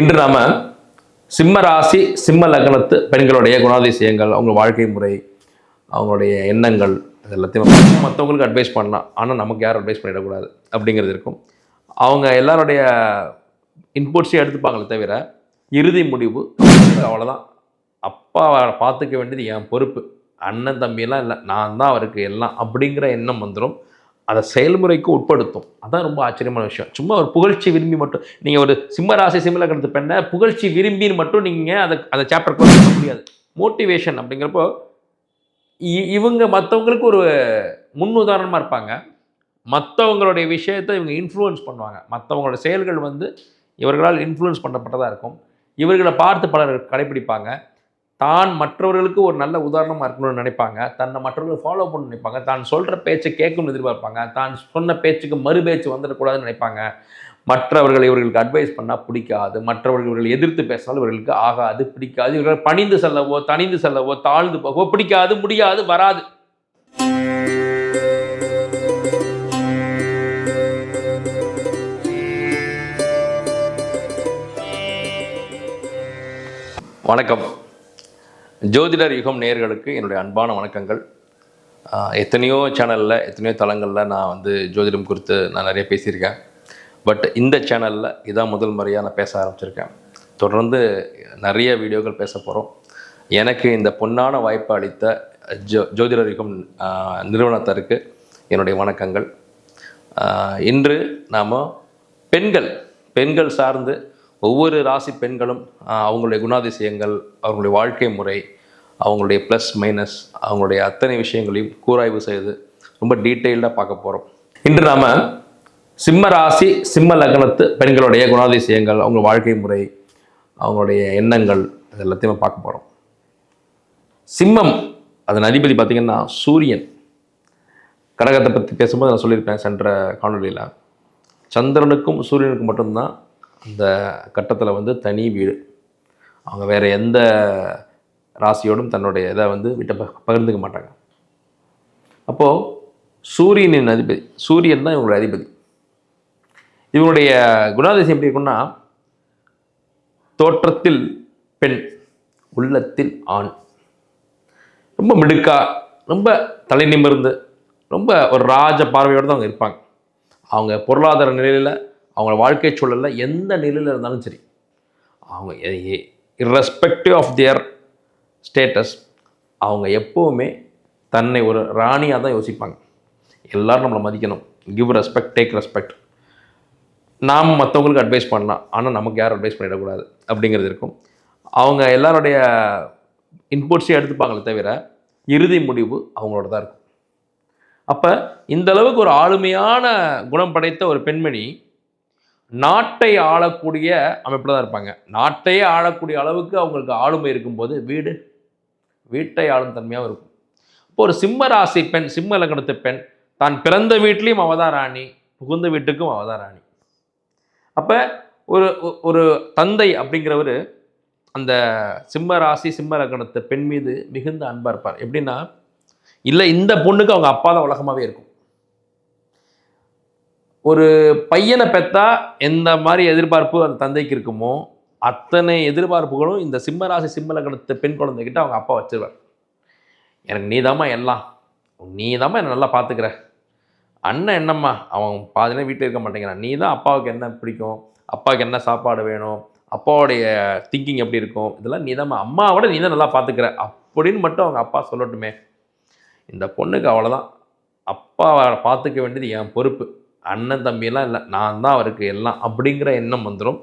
இன்று நாம சிம்ம ராசி சிம்ம லக்னத்து பெண்களுடைய குணாதிசயங்கள் அவங்க வாழ்க்கை முறை அவங்களுடைய எண்ணங்கள் அது எல்லாத்தையும் மற்றவங்களுக்கு அட்வைஸ் பண்ணலாம். ஆனால் நமக்கு யாரும் அட்வைஸ் பண்ணிடக்கூடாது அப்படிங்கிறது இருக்கும். அவங்க எல்லாருடைய இன்புட்ஸையும் எடுத்துப்பாங்களே தவிர இறுதி முடிவு அவ்வளோதான் அப்பாவை பார்த்துக்க வேண்டியது என் பொறுப்பு. அண்ணன் தம்பியெல்லாம் இல்லை. நான் தான் அவருக்கு எல்லாம் அப்படிங்கிற எண்ணம் வந்துடும் அதை செயல்முறைக்கு உட்படுத்தும். அதான் ரொம்ப ஆச்சரியமான விஷயம். சும்மா ஒரு புகழ்ச்சி விரும்பி மட்டும் நீங்கள் ஒரு சிம்ம ராசி சிம்மல பெண்ணை புகழ்ச்சி விரும்பின்னு மட்டும் நீங்கள் அதை அதை சாப்டர் பண்ண முடியாது. மோட்டிவேஷன் அப்படிங்கிறப்போ இ- இவங்க மற்றவங்களுக்கு ஒரு முன் உதாரணமாக இருப்பாங்க. மற்றவங்களுடைய விஷயத்தை இவங்க இன்ஃப்ளூயன்ஸ் பண்ணுவாங்க. மற்றவங்களோட செயல்கள் வந்து இவர்களால் இன்ஃப்ளூயன்ஸ் பண்ணப்பட்டதாக இருக்கும். இவர்களை பார்த்து பலர் கடைப்பிடிப்பாங்க தான் மற்றவர்களுக்கு ஒரு நல்ல உதாரணமாக இருக்கணும்னு நினைப்பாங்க. தன்னை மற்றவர்கள் ஃபாலோ பண்ண நினைப்பாங்க. தான் சொல்கிற பேச்சை கேட்கணும்னு எதிர்பார்ப்பாங்க. தான் சொன்ன பேச்சுக்கு மறு பேச்சு வந்துடக்கூடாதுன்னு நினைப்பாங்க. மற்றவர்கள் இவர்களுக்கு அட்வைஸ் பண்ணால் பிடிக்காது. மற்றவர்கள் இவர்கள் எதிர்த்து பேசினாலும் இவர்களுக்கு ஆகாது பிடிக்காது. இவர்கள் பணிந்து செல்லவோ தணிந்து செல்லவோ தாழ்ந்து போகவோ பிடிக்காது முடியாது வராது. வணக்கம். ஜோதிடர் யுகம் நேர்களுக்கு என்னுடைய அன்பான வணக்கங்கள். எத்தனையோ சேனலில் எத்தனையோ தளங்களில் நான் வந்து ஜோதிடம் குறித்து நான் நிறைய பேசியிருக்கேன். பட் இந்த சேனலில் இதான் முதல் முறையாக நான் பேச ஆரம்பிச்சிருக்கேன். தொடர்ந்து நிறைய வீடியோக்கள் பேச போகிறோம் எனக்கு இந்த பொன்னான வாய்ப்பு அளித்த ஜோ ஜோதிடர் யுகம் நிறுவனத்திற்கு என்னுடைய வணக்கங்கள். இன்று நாம் பெண்கள் பெண்கள் சார்ந்து ஒவ்வொரு ராசி பெண்களும் அவங்களுடைய குணாதிசயங்கள் அவங்களுடைய வாழ்க்கை முறை அவங்களுடைய ப்ளஸ் மைனஸ் அவங்களுடைய அத்தனை விஷயங்களையும் கூராய்வு செய்து ரொம்ப டீட்டெயில்டாக பார்க்க போகிறோம் இன்று நாம் சிம்ம ராசி சிம்ம லக்னத்து பெண்களுடைய குணாதிசயங்கள் அவங்க வாழ்க்கை முறை அவங்களுடைய எண்ணங்கள் அது எல்லாத்தையுமே பார்க்க போகிறோம் சிம்மம் அதன் அதிபதி பார்த்திங்கன்னா சூரியன். கடகத்தை பற்றி பேசும்போது நான் சொல்லியிருப்பேன் சென்ற காணொலியில் சந்திரனுக்கும் சூரியனுக்கும் மட்டும்தான் அந்த கட்டத்தில் வந்து தனி வீடு. அவங்க வேறு எந்த ராசியோடும் தன்னுடைய இதை வந்து விட்ட ப- பகிர்ந்துக்க மாட்டாங்க. அப்போது சூரியனின் அதிபதி? சூரியன் தான் இவங்களுடைய அதிபதி. இவங்களுடைய குணாதிசயம் எப்படி இருக்குன்னா தோற்றத்தில் பெண் உள்ளத்தில் ஆண். ரொம்ப மிடுக்கா ரொம்ப தலை நிமிர்ந்து ரொம்ப ஒரு ராஜ பார்வையோடு தான் அவங்க இருப்பாங்க. அவங்க பொருளாதார நிலையில் அவங்க வாழ்க்கை சூழலில் எந்த நிலையில் இருந்தாலும் சரி அவங்க irrespective ஆஃப் தியர் ஸ்டேட்டஸ் அவங்க எப்போவுமே தன்னை ஒரு ராணியாக தான் யோசிப்பாங்க. எல்லோரும் நம்மளை மதிக்கணும். கிவ் ரெஸ்பெக்ட் டேக் ரெஸ்பெக்ட் நாம் மற்றவங்களுக்கு அட்வைஸ் பண்ணலாம். ஆனால் நமக்கு யாரும் அட்வைஸ் பண்ணிடக்கூடாது அப்படிங்கிறது இருக்கும். அவங்க எல்லாருடைய இன்புட்ஸையும் எடுத்துப்பாங்களே தவிர இறுதி முடிவு அவங்களோட தான் இருக்கும். அப்போ இந்த அளவுக்கு ஒரு ஆளுமையான குணம் படைத்த ஒரு பெண்மணி நாட்டை ஆளக்கூடிய அமைப்பில் தான் இருப்பாங்க. நாட்டையே ஆளக்கூடிய அளவுக்கு அவங்களுக்கு ஆளுமை இருக்கும்போது வீடு வீட்டை ஆளும் தன்மையாகவும் இருக்கும். இப்போ ஒரு சிம்ம ராசி பெண் சிம்ம லக்னத்து பெண் தான் பிறந்த வீட்லேயும் அவதாராணி புகுந்த வீட்டுக்கும் அவதாராணி. அப்போ ஒரு ஒ- ஒரு தந்தை அப்படிங்கிறவர் அந்த சிம்ம ராசி சிம்ம லக்னத்து பெண் மீது மிகுந்த அன்பாக இருப்பார். எப்படின்னா இல்லை இந்த பொண்ணுக்கு அவங்க அப்பா தான் உலகமாகவே இருக்கும். ஒரு பையனை பெற்றா எந்த மாதிரி எதிர்பார்ப்பு அந்த தந்தைக்கு இருக்குமோ அத்தனை எதிர்பார்ப்புகளும் இந்த சிம்ம ராசி பெண் குழந்தைகிட்ட அவங்க அப்பா வச்சிருவார். எனக்கு நீதாம்மா எல்லாம். நீ தாம்மா என்னை நல்லா பார்த்துக்கிற. அண்ணன் என்னம்மா? அவன் பாதி நேரம் வீட்டில் இருக்க மாட்டேங்கிறான். நீ தான் அப்பாவுக்கு என்ன பிடிக்கும்? அப்பாவுக்கு என்ன சாப்பாடு வேணும்? அப்பாவுடைய திங்கிங் எப்படி இருக்கும்? இதெல்லாம் நீ தான் அம்மாவோட நீ தான் நல்லா பார்த்துக்கிற அப்படின்னு மட்டும் அவங்க அப்பா சொல்லட்டுமே. இந்த பொண்ணுக்கு அவ்வளோதான் அப்பாவை பார்த்துக்க வேண்டியது என் பொறுப்பு. அண்ணன் தம்பியெல்லாம் இல்லை. நான் தான் அவருக்கு எல்லாம் அப்படிங்கிற எண்ணம் வந்துடும்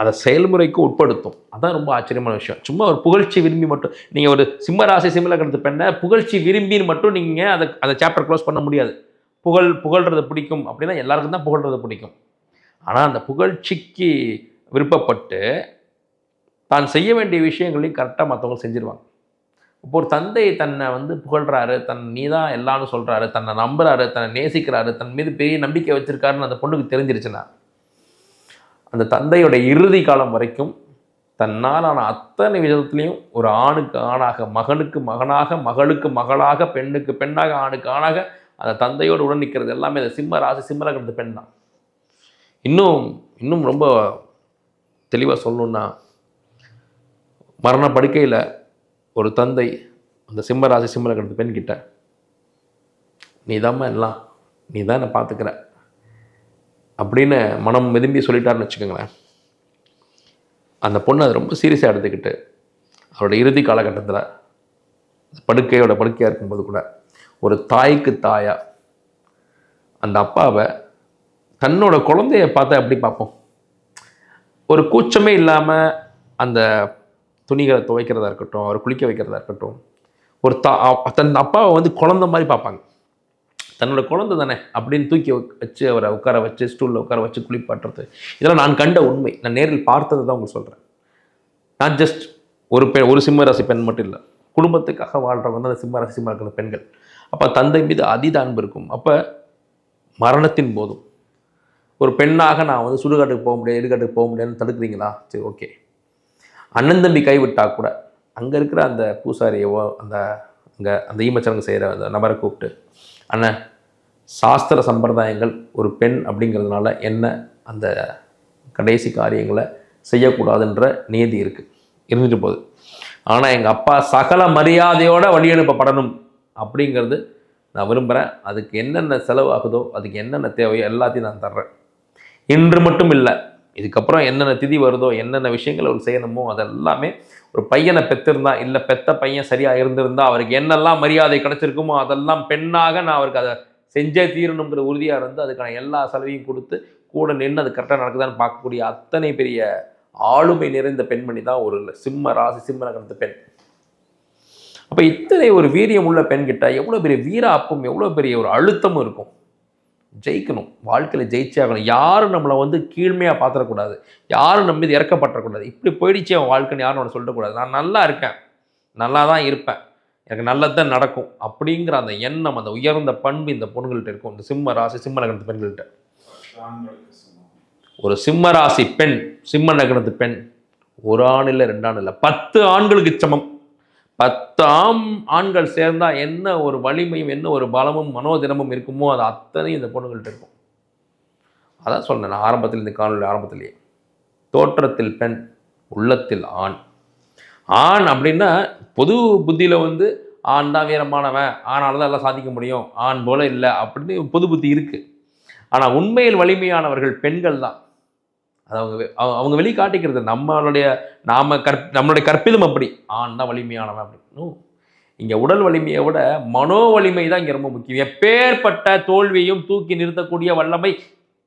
அதை செயல்முறைக்கு உட்படுத்தும். அதான் ரொம்ப ஆச்சரியமான விஷயம். சும்மா ஒரு புகழ்ச்சி விரும்பி மட்டும் நீங்கள் ஒரு சிம்ம ராசி சிம்மல பெண்ணை புகழ்ச்சி விரும்பின்னு மட்டும் நீங்கள் அதை அதை சாப்டர் க்ளோஸ் பண்ண முடியாது. புகழ் புகழ்றது பிடிக்கும் அப்படின்னா எல்லாருக்கும் தான் புகழ்றது பிடிக்கும். ஆனால் அந்த புகழ்ச்சிக்கு விருப்பப்பட்டு தான் செய்ய வேண்டிய விஷயங்களையும் கரெக்டாக மற்றவங்க செஞ்சுருவாங்க. இப்போ ஒரு தந்தை தன்னை வந்து புகழ்கிறாரு தன் நீ தான் எல்லாம்னு சொல்கிறாரு தன்னை நம்புறாரு தன்னை நேசிக்கிறாரு தன் மீது பெரிய நம்பிக்கை வச்சிருக்காருன்னு அந்த பொண்ணுக்கு தெரிஞ்சிருச்சுன்னா அந்த தந்தையோட இறுதி காலம் வரைக்கும் தன்னாலான அத்தனை விதத்துலேயும் ஒரு ஆணுக்கு ஆணாக மகனுக்கு மகனாக மகளுக்கு மகளாக பெண்ணுக்கு பெண்ணாக ஆணுக்கு ஆணாக அந்த தந்தையோடு உடன் நிற்கிறது எல்லாமே அந்த சிம்ம ராசி சிம்ம பெண் தான். இன்னும் இன்னும் ரொம்ப தெளிவாக சொல்லணுன்னா மரண படுக்கையில் ஒரு தந்தை அந்த சிம்மராசி சிம்ம பெண்கிட்ட பெண் கிட்ட எல்லாம் நீ தான் என்னை பார்த்துக்கிற. அப்படின்னு மனம் விரும்பி சொல்லிட்டாருன்னு வச்சுக்கோங்களேன். அந்த பொண்ணு அதை ரொம்ப சீரியஸாக எடுத்துக்கிட்டு அவரோட இறுதி காலகட்டத்தில் படுக்கையோட படுக்கையாக இருக்கும்போது கூட ஒரு தாய்க்கு தாயா அந்த அப்பாவை தன்னோட குழந்தைய பார்த்தா எப்படி பார்ப்போம்? ஒரு கூச்சமே இல்லாமல் அந்த துணிகளை துவைக்கிறதா இருக்கட்டும் அவர் குளிக்க வைக்கிறதா இருக்கட்டும் ஒரு தா தன் அப்பாவை வந்து குழந்த மாதிரி பார்ப்பாங்க. தன்னோட குழந்தை தானே அப்படின்னு தூக்கி வச்சு அவரை உட்கார வச்சு ஸ்டூலில் உட்கார வச்சு குளிப்பாட்டுறது. இதெல்லாம் நான் கண்ட உண்மை. நான் நேரில் பார்த்தது தான் உங்களுக்கு சொல்கிறேன் நாட் ஜஸ்ட் ஒரு பெண் ஒரு சிம்ம ராசி பெண் மட்டும் இல்லை. குடும்பத்துக்காக வாழ்கிறவங்க தான் அந்த சிம்ம ராசி சிம்ம இருக்கிற பெண்கள். அப்போ தந்தை மீது அதீத அன்பு இருக்கும். அப்போ மரணத்தின் போதும். ஒரு பெண்ணாக நான் வந்து சுடுகாட்டுக்கு போக முடியாது இடுகாட்டுக்கு போக முடியாதுன்னு தடுக்கிறீங்களா? சரி ஓகே அண்ணன் தம்பி கைவிட்டா கூட அங்கே இருக்கிற அந்த பூசாரியவோ அந்த அங்கே அந்த ஈமச்சடங்கு செய்கிற அந்த நபரை கூப்பிட்டு ஆனால் சாஸ்திர சம்பிரதாயங்கள் ஒரு பெண் அப்படிங்கிறதுனால என்ன அந்த கடைசி காரியங்களை செய்யக்கூடாதுன்ற நியதி இருக்குது இருந்துட்டு போகுது. ஆனால் எங்கள் அப்பா சகல மரியாதையோடு வழி அனுப்பப்படணும் அப்படிங்கிறது நான் விரும்புகிறேன் அதுக்கு என்னென்ன செலவு ஆகுதோ அதுக்கு என்னென்ன தேவையோ எல்லாத்தையும் நான் தர்றேன். இன்று மட்டும் இல்லை இதுக்கப்புறம் என்னென்ன திதி வருதோ என்னென்ன விஷயங்கள் அவர் செய்யணுமோ அதெல்லாமே ஒரு பையனை பெற்றிருந்தா இல்லை பெத்த பையன் சரியாக இருந்திருந்தா அவருக்கு என்னெல்லாம் மரியாதை கிடைச்சிருக்குமோ அதெல்லாம் பெண்ணாக நான் அவருக்கு அதை செஞ்சே தீரணுங்கிற உறுதியாக இருந்து அதுக்கான எல்லா செலவையும் கொடுத்து கூட நின்று அது கரெக்டாக நடக்குதான்னு பார்க்கக்கூடிய அத்தனை பெரிய ஆளுமை நிறைந்த பெண்மணி தான் ஒரு சிம்ம ராசி சிம்ம நகரத்து பெண். அப்போ இத்தனை ஒரு வீரியம் உள்ள பெண்கிட்ட எவ்வளோ பெரிய வீர அப்பும் எவ்வளோ பெரிய ஒரு அழுத்தமும் இருக்கும். ஜெயிக்கணும். வாழ்க்கையில் ஜெயிச்சே ஆகணும். யாரும் நம்மளை வந்து கீழ்மையாக பார்த்துடக்கூடாது. யாரும் நம்ம மீது இறக்கப்பட்டக்கூடாது இப்படி போயிடுச்சு அவன் வாழ்க்கைன்னு யாரும் அவனை சொல்லக்கூடாது. நான் நல்லா இருக்கேன். நல்லா தான் இருப்பேன். எனக்கு நல்லது தான் நடக்கும். அப்படிங்கிற அந்த எண்ணம் அந்த உயர்ந்த பண்பு இந்த பொண்ணுங்கள்ட்ட இருக்கும். இந்த சிம்ம ராசி சிம்ம நகரத்து பெண்கள்கிட்ட ஒரு சிம்ம ராசி பெண் சிம்ம நகரத்து பெண் ஒரு ஆண் இல்லை ரெண்டு ஆண் இல்லை. பத்து ஆண்களுக்கு சமம். பத்து ஆம் ஆண்கள் சேர்ந்தால் என்ன ஒரு வலிமையும் என்ன ஒரு பலமும் மனோதினமும் இருக்குமோ அது அத்தனையும் இந்த பொண்ணுங்கள்ட்ட இருக்கும். அதான் சொன்னேன் நான் ஆரம்பத்தில் இந்த காணொலி ஆரம்பத்திலேயே. தோற்றத்தில் பெண் உள்ளத்தில் ஆண். ஆண் அப்படின்னா பொது புத்தியில் வந்து ஆண் தான் வீரமானவன் ஆனால் தான் எல்லாம் சாதிக்க முடியும் ஆண் போல இல்லை அப்படின்னு பொது புத்தி இருக்குது ஆனால் உண்மையில் வலிமையானவர்கள் பெண்கள் தான். அது அவங்க அவங்க- வெளி காட்டிக்கிறது நம்மளுடைய நாம கற் நம்மளுடைய கற்பிதம் அப்படி. ஆண் தான் வலிமையானவன் அப்படின்னு இங்கே உடல் வலிமையை விட மனோ வலிமை தான் இங்கே ரொம்ப முக்கியம். எப்பேற்பட்ட தோல்வியையும் தூக்கி நிறுத்தக்கூடிய வல்லமை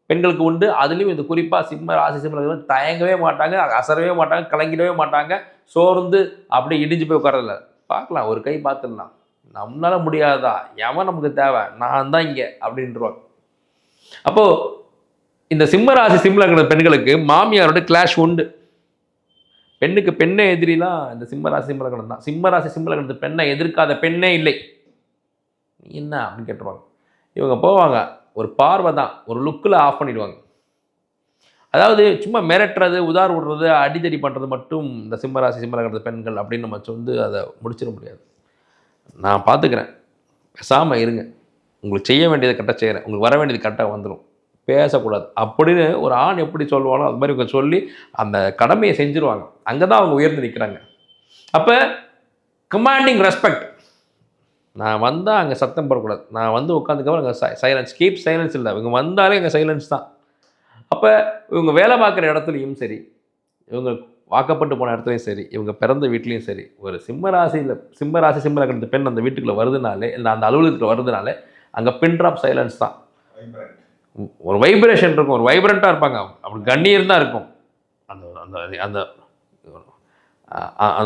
பெண்களுக்கு உண்டு. அதுலேயும் இந்த குறிப்பாக சிம்ம ராசி சிம்ம தயங்கவே மாட்டாங்க அசரவே மாட்டாங்க கலங்கிடவே மாட்டாங்க சோர்ந்து அப்படியே இடிஞ்சு போய் உட்காரதில்ல பார்க்கலாம் ஒரு கை பார்த்துடலாம். நம்மளால முடியாதா? எவன் நமக்கு தேவை? நான் தான் இங்கே அப்படின்றவாங்க அப்போது இந்த சிம்ம ராசி பெண்களுக்கு மாமியாரோட கிளாஷ் உண்டு. பெண்ணுக்கு பெண்ணே எதிரிலாம் இந்த சிம்மராசி சிம்மலகணம் சிம்ம தான். சிம்மராசி ராசி பெண்ணை எதிர்க்காத பெண்ணே இல்லை. நீ என்ன அப்படின்னு கேட்டுருவாங்க. இவங்க போவாங்க. ஒரு பார்வை தான். ஒரு லுக்கில் ஆஃப் பண்ணிடுவாங்க. அதாவது சும்மா மிரட்டுறது உதார் விடுறது அடிதடி பண்ணுறது மட்டும் இந்த சிம்ம ராசி பெண்கள் அப்படின்னு நம்ம வந்து அதை முடிச்சிட முடியாது. நான் பார்த்துக்கிறேன். பேசாமல் இருங்க. உங்களுக்கு செய்ய வேண்டியதை கரெக்டாக செய்கிறேன் உங்களுக்கு வர வேண்டியது கரெக்டாக வந்துடும் பேசக்கூடாது. அப்படின்னு ஒரு ஆண் எப்படி சொல்லுவானோ அது மாதிரி இவங்க சொல்லி அந்த கடமையை செஞ்சுருவாங்க. அங்கே தான் அவங்க உயர்ந்து நிற்கிறாங்க அப்போ கமாண்டிங் ரெஸ்பெக்ட் நான் வந்தால் அங்கே சத்தம் போடக்கூடாது. நான் வந்து உட்காந்துக்கப்புறம் அங்கே சைலன்ஸ் கீப் சைலன்ஸ் இல்லை. இவங்க வந்தாலே அங்கே சைலன்ஸ் தான். அப்போ இவங்க வேலை பார்க்குற இடத்துலையும் சரி இவங்க வாக்கப்பட்டு போன இடத்துலையும் சரி இவங்க பிறந்த வீட்லேயும் சரி ஒரு சிம்ம ராசியில் சிம்ம ராசி பெண் அந்த வீட்டுக்குள்ளே வருதுனாலே இல்லை அந்த அலுவலகத்தில் வருதுனாலே அங்கே பின் ட்ராப் சைலன்ஸ் தான். ஒரு வைப்ரேஷன் இருக்கும் ஒரு வைப்ரண்ட்டாக இருப்பாங்க அப்படி கண்ணீர் தான் இருக்கும். அந்த அந்த அந்த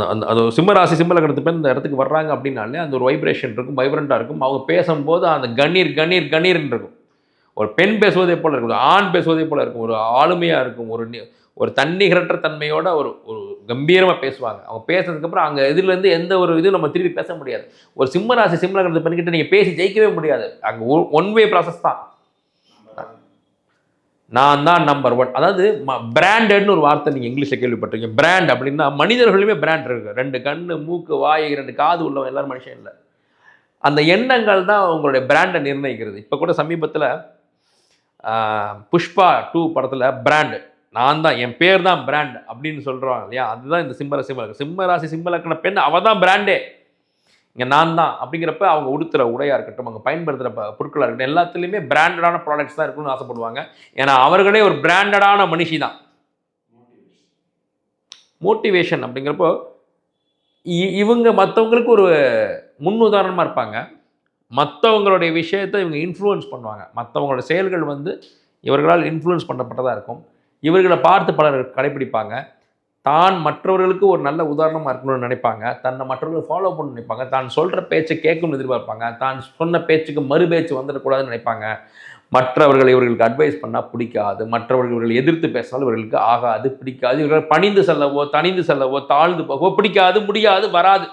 அந்த அந்த சிம்மராசி சிம்மலை கடத்து பேர் இந்த இடத்துக்கு வர்றாங்க அப்படின்னாலே அந்த ஒரு வைப்ரேஷன் இருக்கும் வைப்ரண்ட்டாக இருக்கும். அவங்க பேசும்போது அந்த கண்ணீர் கண்ணீர் கண்ணீர்னு இருக்கும். ஒரு பெண் பேசுவதே போல் இருக்கும் ஒரு ஆண் பேசுவதே போல் இருக்கும். ஒரு ஆளுமையாக இருக்கும் ஒரு நி- ஒரு தன்னிகரற்ற தன்மையோட ஒரு ஒரு கம்பீரமாக பேசுவாங்க. அவங்க பேசுனதுக்கப்புறம் அங்கே இதுலேருந்து எந்த ஒரு இதுவும் நம்ம திருப்பி பேச முடியாது. ஒரு சிம்மராசி சிம்மலக்கணத்து பெண்கிட்ட நீங்கள் பேசி ஜெயிக்கவே முடியாது. அங்கே ஒன் வே ப்ராசஸ் தான். நான் தான் நம்பர் ஒன் அதாவது பிராண்டட்னு ஒரு வார்த்தை நீங்கள் இங்கிலீஷில் கேள்விப்பட்டிருக்கீங்க. பிராண்ட் அப்படின்னா மனிதர்களுமே பிராண்ட் இருக்கு. ரெண்டு கண் மூக்கு வாய் ரெண்டு காது உள்ளவன் எல்லாரும் மனுஷன் இல்லை. அந்த எண்ணங்கள் தான் உங்களுடைய பிராண்டை நிர்ணயிக்கிறது. இப்போ கூட சமீபத்தில் புஷ்பா டூ படத்தில் பிராண்டு நான் தான் என் பேர் தான் பிராண்ட் அப்படின்னு சொல்கிறாங்க இல்லையா? அதுதான் இந்த சிம்ம ராசி சிம்ம லக்னம் ராசி பெண். அவள் தான் பிராண்டே இங்கே நான் தான் அப்படிங்கிறப்ப அவங்க உடுத்துற உடையாக இருக்கட்டும் அவங்க பயன்படுத்துகிற பொருட்களாக இருக்கட்டும் எல்லாத்துலேயுமே பிராண்டடான ப்ராடக்ட்ஸ் தான் இருக்கணும்னு ஆசைப்படுவாங்க. ஏன்னா அவர்களே ஒரு பிராண்டடான மனுஷி தான் மோட்டிவேஷன் அப்படிங்கிறப்போ இ- இவங்க மற்றவங்களுக்கு ஒரு முன் உதாரணமாக இருப்பாங்க. மற்றவங்களுடைய விஷயத்தை இவங்க இன்ஃப்ளூயன்ஸ் பண்ணுவாங்க. மற்றவங்களோட செயல்கள் வந்து இவர்களால் இன்ஃப்ளூயன்ஸ் பண்ணப்பட்டதாக இருக்கும். இவர்களை பார்த்து பலர் கடைப்பிடிப்பாங்க தான் மற்றவர்களுக்கு ஒரு நல்ல உதாரணமாக இருக்கணும்னு நினைப்பாங்க. தன்னை மற்றவர்கள் ஃபாலோ பண்ண நினைப்பாங்க. தான் சொல்கிற பேச்சை கேட்கணும்னு எதிர்பார்ப்பாங்க. தான் சொன்ன பேச்சுக்கு மறு பேச்சு வந்துடக்கூடாதுன்னு நினைப்பாங்க. மற்றவர்கள் இவர்களுக்கு அட்வைஸ் பண்ணால் பிடிக்காது. மற்றவர்கள் இவர்கள் எதிர்த்து பேசினால் இவர்களுக்கு ஆகாது பிடிக்காது. இவர்கள் பணிந்து செல்லவோ தனிந்து செல்லவோ தாழ்ந்து போகவோ பிடிக்காது முடியாது வராது.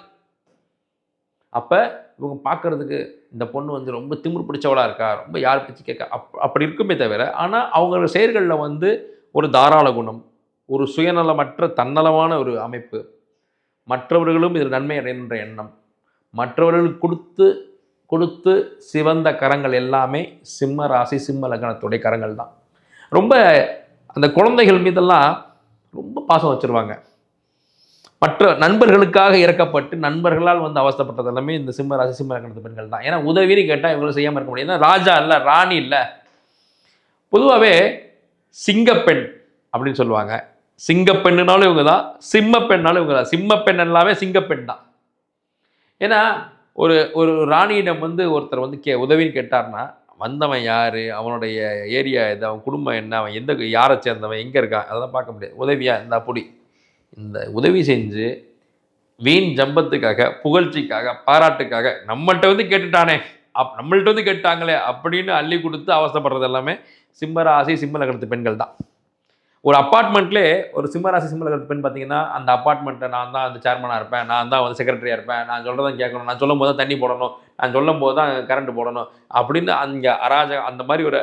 அப்போ இவங்க பார்க்கறதுக்கு இந்த பொண்ணு வந்து ரொம்ப திமிரு பிடிச்சவளாக இருக்கா? ரொம்ப யார் பேச்சு கேட்க? அப் அப்படி இருக்குமே தவிர ஆனால் அவங்க செயல்களில் வந்து ஒரு தாராள குணம் ஒரு சுயநலமற்ற தன்னலமான ஒரு அமைப்பு. மற்றவர்களும் இதில் நன்மை அடைகின்ற எண்ணம். மற்றவர்களுக்கு கொடுத்து கொடுத்து சிவந்த கரங்கள் எல்லாமே சிம்ம ராசி சிம்ம லக்னத்துடைய கரங்கள் தான். ரொம்ப அந்த குழந்தைகள் மீதெல்லாம் ரொம்ப பாசம் வச்சிருவாங்க. மற்ற நண்பர்களுக்காக இறக்கப்பட்டு நண்பர்களால் வந்து அவஸ்தப்பட்டது எல்லாமே இந்த சிம்ம ராசி சிம்ம லக்னத்து பெண்கள் தான். ஏன்னா உதவின்னு கேட்டால் இவங்களும் செய்யாமல் இருக்க முடியாது. ஏன்னா ராஜா இல்லை ராணி இல்லை. பொதுவாகவே சிங்கப்பெண் அப்படின்னு சொல்லுவாங்க. சிங்கப்பெண்ணுனாலும் இவங்க தான் சிம்ம பெண்ணாலும் இவங்க தான். சிம்ம எல்லாமே சிங்கப்பெண் தான். ஏன்னா ஒரு ஒரு ராணியிடம் வந்து ஒருத்தர் வந்து கே உதவின்னு கேட்டார்னா வந்தவன் யார் அவனுடைய ஏரியா இது அவன் குடும்பம் என்ன அவன் எந்த யாரை சேர்ந்தவன் எங்கே இருக்கான் அதெல்லாம் பார்க்க முடியாது. உதவியாக இந்த அப்படி இந்த உதவி செஞ்சு வீண் ஜம்பத்துக்காக புகழ்ச்சிக்காக பாராட்டுக்காக நம்மள்ட்ட வந்து கேட்டுட்டானே அப் நம்மள்ட்ட வந்து கேட்டாங்களே அப்படின்னு அள்ளி கொடுத்து அவஸ்தைப்படுறது எல்லாமே சிம்மராசி சிம்ம லக்னத்து பெண்கள் தான். ஒரு அப்பார்ட்மெண்ட்லே ஒரு சிம்மராசி சிம்ம இருக்கிற பெண் பார்த்தீங்கன்னா அந்த அப்பார்ட்மெண்ட்டை நான் தான் அந்த சேர்மனாக இருப்பேன் நான் தான் வந்து செக்ரட்டரியாக இருப்பேன் நான் சொல்கிறதான் கேட்கணும் நான் சொல்லும் போது தான் தண்ணி போடணும் நான் சொல்லும் போது தான் கரண்ட் போடணும் அப்படின்னு அங்கே அராஜக அந்த மாதிரி ஒரு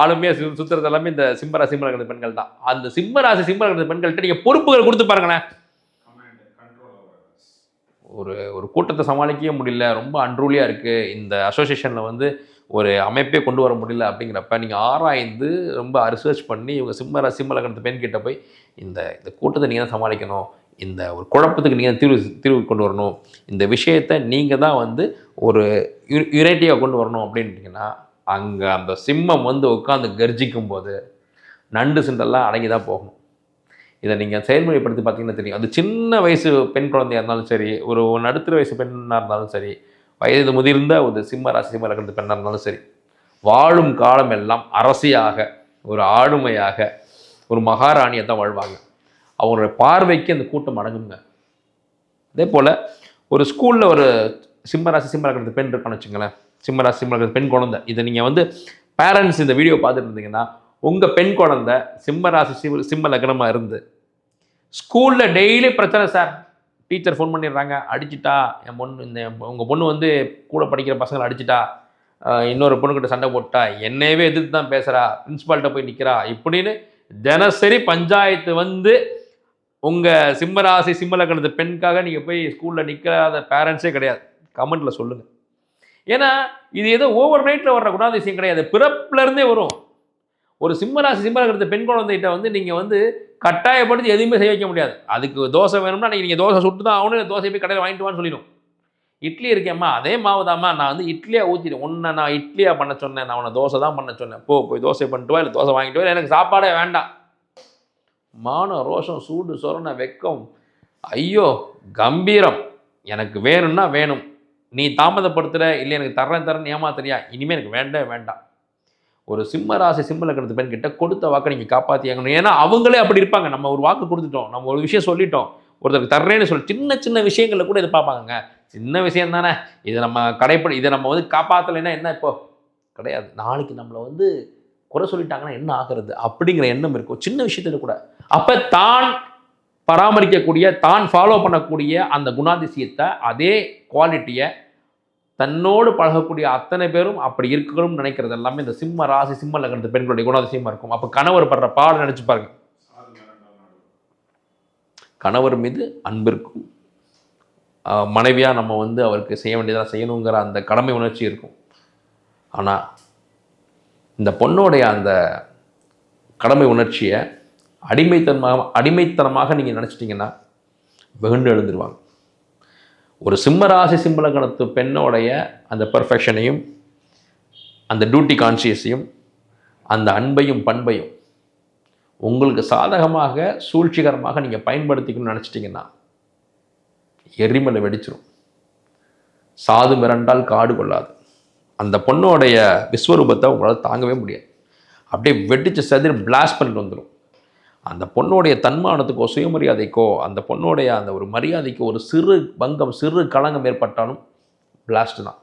ஆளுமையாக சு சுற்றுறது எல்லாமே இந்த சிம்மராசி சிம்ம இருக்கிற பெண்கள் தான். அந்த சிம்மராசி சிம்ம இருக்கிற பெண்கள்கிட்ட நீங்கள் பொறுப்புகள் கொடுத்து பாருங்களேன். ஒரு ஒரு கூட்டத்தை சமாளிக்கவே முடியல ரொம்ப அன்ரூலியாக இருக்குது இந்த அசோசியேஷனில் வந்து ஒரு அமைப்பே கொண்டு வர முடியல அப்படிங்கிறப்ப நீங்கள் ஆராய்ந்து ரொம்ப ரிசர்ச் பண்ணி இவங்க சிம்ம சிம்ம லக்னத்து பெண் கிட்ட போய் இந்த இந்த கூட்டத்தை நீங்கள் தான் சமாளிக்கணும் இந்த ஒரு குழப்பத்துக்கு நீங்கள் தீர்வு தீர்வு கொண்டு வரணும் இந்த விஷயத்தை நீங்கள் தான் வந்து ஒரு யுனைட்டியாக கொண்டு வரணும் அப்படின்ட்டிங்கன்னா அங்கே அந்த சிம்மம் வந்து உட்காந்து கர்ஜிக்கும் போது நண்டு சிண்டெல்லாம் அடங்கி தான் போகணும். இதை நீங்கள் செயல்முறைப்படுத்தி பார்த்தீங்கன்னா தெரியும். அது சின்ன வயசு பெண் குழந்தையாக இருந்தாலும் சரி ஒரு நடுத்தர வயசு பெண்ணாக இருந்தாலும் சரி வயது முதிர்ந்த ஒரு சிம்ம ராசி சிம்ம லக்னத்து பெண்ணாக இருந்தாலும் சரி வாழும் காலம் எல்லாம் அரசியாக ஒரு ஆளுமையாக ஒரு மகாராணியை தான் வாழ்வாங்க. அவங்களுடைய பார்வைக்கு அந்த கூட்டம் அடங்குங்க. அதே போல் ஒரு ஸ்கூலில் ஒரு சிம்மராசி சிம்ம லக்னத்து பெண் இருக்கான்னு வச்சுங்களேன் சிம்மராசி சிம்ம லக்னத்து பெண் குழந்தை. இதை நீங்கள் வந்து பேரண்ட்ஸ் இந்த வீடியோ பார்த்துட்டு இருந்தீங்கன்னா உங்கள் பெண் குழந்தை சிம்மராசி சிம்ம சிம்ம லக்னமாக இருந்து ஸ்கூலில் டெய்லி பிரச்சனை சார். டீச்சர் ஃபோன் பண்ணிடுறாங்க அடிச்சிட்டா என் பொண்ணு இந்த உங்கள் பொண்ணு வந்து கூட படிக்கிற பசங்களை அடிச்சிட்டா இன்னொரு பொண்ணுக்கிட்ட சண்டை போட்டா என்னையவே எதிர்த்து தான் பேசுகிறா பிரின்ஸ்பால்கிட்ட போய் நிற்கிறா இப்படின்னு தினசரி பஞ்சாயத்து வந்து உங்கள் சிம்மராசி சிம்மலக்கணத்து பெண்காக நீங்கள் போய் ஸ்கூலில் நிற்காத பேரண்ட்ஸே கிடையாது. கமெண்ட்டில் சொல்லுங்கள் ஏன்னா இது ஏதோ ஓவர் நைட்டில் வர்ற குணாதிசயம் கிடையாது. பிறப்புலேருந்தே வரும். ஒரு சிம்மராசி சிம்மலக்கணத்து பெண் குழந்தைகிட்ட வந்து நீங்கள் வந்து கட்டாயப்படுத்தி எதுவுமே செய்ய வைக்க முடியாது. அதுக்கு தோசை வேணும்னா நீங்கள் தோசை சுட்டு தான் ஆகணும் இல்லை தோசை போய் கடையில் வாங்கிட்டு வான்னு சொல்லிடும். இட்லி இருக்கேம்மா அதே மாவு தாம்மா நான் வந்து இட்லியாக ஊற்றிட்டேன் ஒன்றை நான் இட்லியாக பண்ண சொன்னேன் நான் உன்னை தோசை தான் பண்ண சொன்னேன். போ போய் தோசை பண்ணிட்டு வா இல்லை தோசை வாங்கிட்டு வா இல்லை எனக்கு சாப்பாடே வேண்டாம். மானம் ரோஷம் சூடு சொரண வெக்கம். ஐயோ கம்பீரம். எனக்கு வேணும்னா வேணும். நீ தாமதப்படுத்துகிற இல்லை எனக்கு தர்றேன் தரேன் ஏமாத்துறியா? இனிமேல் எனக்கு வேண்டவே வேண்டாம். ஒரு சிம்ம ராசி சிம்ம லக்னத்து பெண் கிட்ட கொடுத்த வாக்கை நீங்கள் காப்பாற்றியாகணும் ஏன்னா அவங்களே அப்படி இருப்பாங்க. நம்ம ஒரு வாக்கு கொடுத்துட்டோம். நம்ம ஒரு விஷயம் சொல்லிட்டோம். ஒருத்தருக்கு தர்றேன்னு சொல்லி சின்ன சின்ன விஷயங்களில் கூட எதிர்பார்ப்பாங்க சின்ன விஷயம் தானே. இதை நம்ம கடைப்படி இதை நம்ம வந்து காப்பாற்றலைன்னா என்ன இப்போ? கிடையாது. நாளைக்கு நம்மளை வந்து குறை சொல்லிட்டாங்கன்னா என்ன ஆகிறது? அப்படிங்கிற எண்ணம் இருக்கும். சின்ன விஷயத்தில் கூட. அப்போ தான் பராமரிக்கக்கூடிய தான் ஃபாலோ பண்ணக்கூடிய அந்த குணாதிசயத்தை அதே குவாலிட்டியை தன்னோடு பழகக்கூடிய அத்தனை பேரும் அப்படி இருக்கணும்னு நினைக்கிறது எல்லாமே இந்த சிம்ம ராசி சிம்ம லக்னத்து பெண்களுடைய குணாதிசயமாக இருக்கும். அப்போ கணவர் படுற பாடம் நினச்சி பாருங்க. கணவர் மீது அன்பிற்கும் மனைவியாக நம்ம வந்து அவருக்கு செய்ய வேண்டியதாக செய்யணுங்கிற அந்த கடமை உணர்ச்சி இருக்கும். ஆனால் இந்த பொண்ணோடைய அந்த கடமை உணர்ச்சியை அடிமைத்தனமாக அடிமைத்தனமாக நீங்கள் நினச்சிட்டிங்கன்னா வெகுண்டு எழுந்துருவாங்க. ஒரு சிம்மராசி சிம்மலகணத்து பெண்ணோடைய அந்த பெர்ஃபெக்ஷனையும் அந்த டியூட்டி கான்சியஸையும் அந்த அன்பையும் பண்பையும் உங்களுக்கு சாதகமாக சூழ்ச்சிகரமாக நீங்கள் பயன்படுத்திக்கணும்னு நினச்சிட்டிங்கன்னா எரிமலை வெடிச்சிடும் சாது மிரண்டால் காடு கொள்ளாது. அந்த பொண்ணோடைய விஸ்வரூபத்தை உங்களால் தாங்கவே முடியாது. அப்படியே வெடிச்சு சதிர் பிளாஸ்ட் பண்ணிட்டு வந்துடும் அந்த பொண்ணுடைய தன்மானத்துக்கோ சுயமரியாதைக்கோ அந்த பொண்ணுடைய அந்த ஒரு மரியாதைக்கோ ஒரு சிறு பங்கம் சிறு களங்கம் ஏற்பட்டாலும் பிளாஸ்ட் தான்.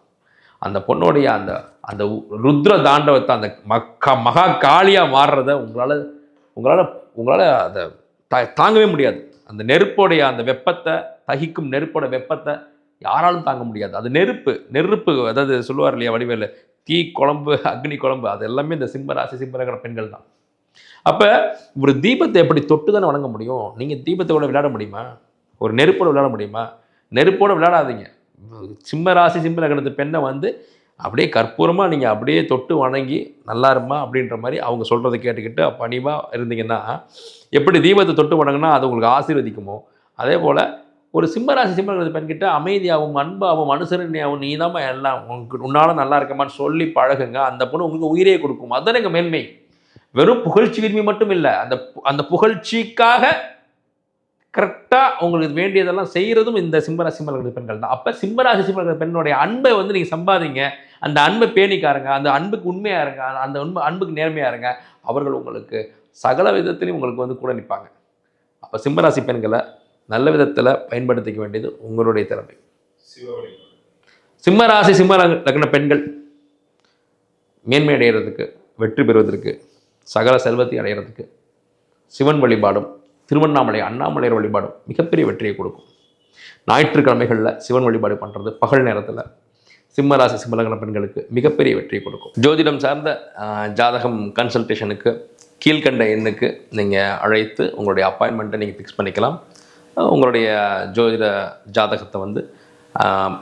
அந்த பொண்ணுடைய அந்த அந்த ருத்ர தாண்டவத்தை அந்த மக்க மகா காளியாக மாறுறத உங்களால் உங்களால் உங்களால் அதை தா தாங்கவே முடியாது. அந்த நெருப்போடைய அந்த வெப்பத்தை தகிக்கும் நெருப்போட வெப்பத்தை யாராலும் தாங்க முடியாது. அது நெருப்பு நெருப்பு அதாவது சொல்லுவார் இல்லையா வடிவேலு? தீ குழம்பு அக்னி குழம்பு அது எல்லாமே இந்த சிம்மராசி சிம்மரகிற பெண்கள் தான். அப்போ ஒரு தீபத்தை எப்படி தொட்டு தானே வணங்க முடியும்? நீங்கள் தீபத்தோட விளையாட முடியுமா? ஒரு நெருப்போட விளையாட முடியுமா? நெருப்போட விளையாடாதீங்க. சிம்ம ராசி சிம்ம லக்னத்து பெண்ணை வந்து அப்படியே கற்பூரமாக நீங்கள் அப்படியே தொட்டு வணங்கி நல்லா இருமா அப்படின்ற மாதிரி அவங்க சொல்கிறத கேட்டுக்கிட்டு பணிவாக இருந்தீங்கன்னா எப்படி தீபத்தை தொட்டு வணங்கினா அது உங்களுக்கு ஆசீர்வதிக்குமோ? அதே போல் ஒரு சிம்மராசி சிம்மராசி பெண்கிட்ட அமைதியாகவும் அன்பாகவும் அனுசரணையாகவும் நீ தான் எல்லாம் உனக்கு உன்னால் நல்லா இருக்கமான்னு சொல்லி பழகுங்க. அந்த பொண்ணு உங்களுக்கு உயிரே கொடுக்கும். அதுதான் எங்கள் மேன்மை. வெறும் புகழ்ச்சி விரும்பி மட்டும் இல்லை அந்த பு- அந்த புகழ்ச்சிக்காக கரெக்டாக உங்களுக்கு வேண்டியதெல்லாம் செய்கிறதும் இந்த சிம்மராசி சிம்மலகட பெண்கள் தான். அப்போ சிம்மராசி சிம்மர்கள் பெண்ணுடைய அன்பை வந்து நீங்கள் சம்பாதிங்க. அந்த அன்பை பேணிக்காருங்க. அந்த அன்புக்கு உண்மையாக இருங்க. அந்த உண்மை அன்புக்கு நேர்மையாக இருங்க. அவர்கள் உங்களுக்கு சகல விதத்திலையும் உங்களுக்கு வந்து கூட நிற்பாங்க அப்போ சிம்மராசி பெண்களை நல்ல விதத்தில் பயன்படுத்திக்க வேண்டியது உங்களுடைய திறமை. சிம்மராசி சிம்ம லக்ன- லக்ன பெண்கள் மேன்மை அடைகிறதுக்கு வெற்றி பெறுவதற்கு சகல செல்வத்தை அடைகிறதுக்கு சிவன் வழிபாடும் திருவண்ணாமலை அண்ணாமலையர் வழிபாடும் மிகப்பெரிய வெற்றியை கொடுக்கும். ஞாயிற்றுக்கிழமைகளில் சிவன் வழிபாடு பண்ணுறது பகல் நேரத்தில் சிம்மராசி சிம்மலகன பெண்களுக்கு மிகப்பெரிய வெற்றியை கொடுக்கும். ஜோதிடம் சார்ந்த ஜாதகம் கன்சல்டேஷனுக்கு கீழ்கண்ட எண்ணுக்கு நீங்கள் அழைத்து உங்களுடைய அப்பாயின்மெண்ட்டை நீங்கள் ஃபிக்ஸ் பண்ணிக்கலாம். உங்களுடைய ஜோதிட ஜாதகத்தை வந்து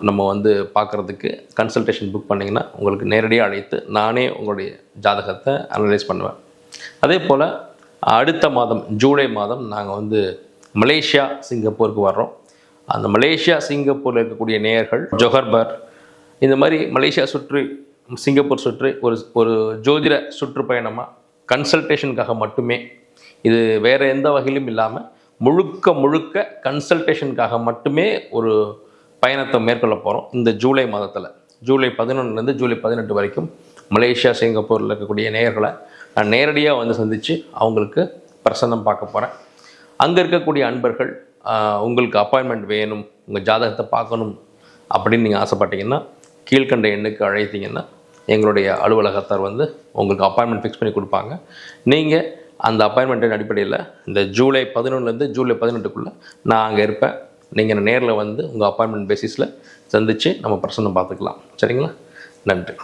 நம்ம வந்து பார்க்குறதுக்கு கன்சல்டேஷன் புக் பண்ணிங்கன்னா உங்களுக்கு நேரடியாக அழைத்து நானே உங்களுடைய ஜாதகத்தை அனலைஸ் பண்ணுவேன். அதே போல் அடுத்த மாதம் ஜூலை மாதம் நாங்கள் வந்து மலேசியா சிங்கப்பூருக்கு வர்றோம். அந்த மலேசியா சிங்கப்பூரில் இருக்கக்கூடிய நேயர்கள் ஜொஹர்பர் இந்த மாதிரி மலேசியா சுற்றி சிங்கப்பூர் சுற்றி ஒரு ஒரு ஜோதிட சுற்றுப்பயணமாக கன்சல்டேஷனுக்காக மட்டுமே இது வேறு எந்த வகையிலும் இல்லாமல் முழுக்க முழுக்க கன்சல்டேஷனுக்காக மட்டுமே ஒரு பயணத்தை மேற்கொள்ள போகிறோம் இந்த ஜூலை மாதத்தில். ஜூலை பதினொன்றுலேருந்து ஜூலை பதினெட்டு வரைக்கும் மலேசியா சிங்கப்பூரில் இருக்கக்கூடிய நேயர்களை நான் நேரடியாக வந்து சந்தித்து அவங்களுக்கு பிரசன்னம் பார்க்க போகிறேன் அங்கே இருக்கக்கூடிய அன்பர்கள் உங்களுக்கு அப்பாயின்மெண்ட் வேணும் உங்கள் ஜாதகத்தை பார்க்கணும் அப்படின்னு நீங்கள் ஆசைப்பட்டீங்கன்னா கீழ்க்கண்ட எண்ணுக்கு அழைத்தீங்கன்னா எங்களுடைய அலுவலகத்தார் வந்து உங்களுக்கு அப்பாயின்மெண்ட் ஃபிக்ஸ் பண்ணி கொடுப்பாங்க. நீங்கள் அந்த அப்பாயின்மெண்ட்டின் அடிப்படையில் இந்த ஜூலை பதினொன்றுலேருந்து ஜூலை பதினெட்டுக்குள்ளே நான் அங்கே இருப்பேன். நீங்கள் நேரில் வந்து உங்கள் அப்பாயின்மெண்ட் பேசிஸில் சந்தித்து நம்ம பிரசன்னம் பார்த்துக்கலாம். சரிங்களா? நன்றி.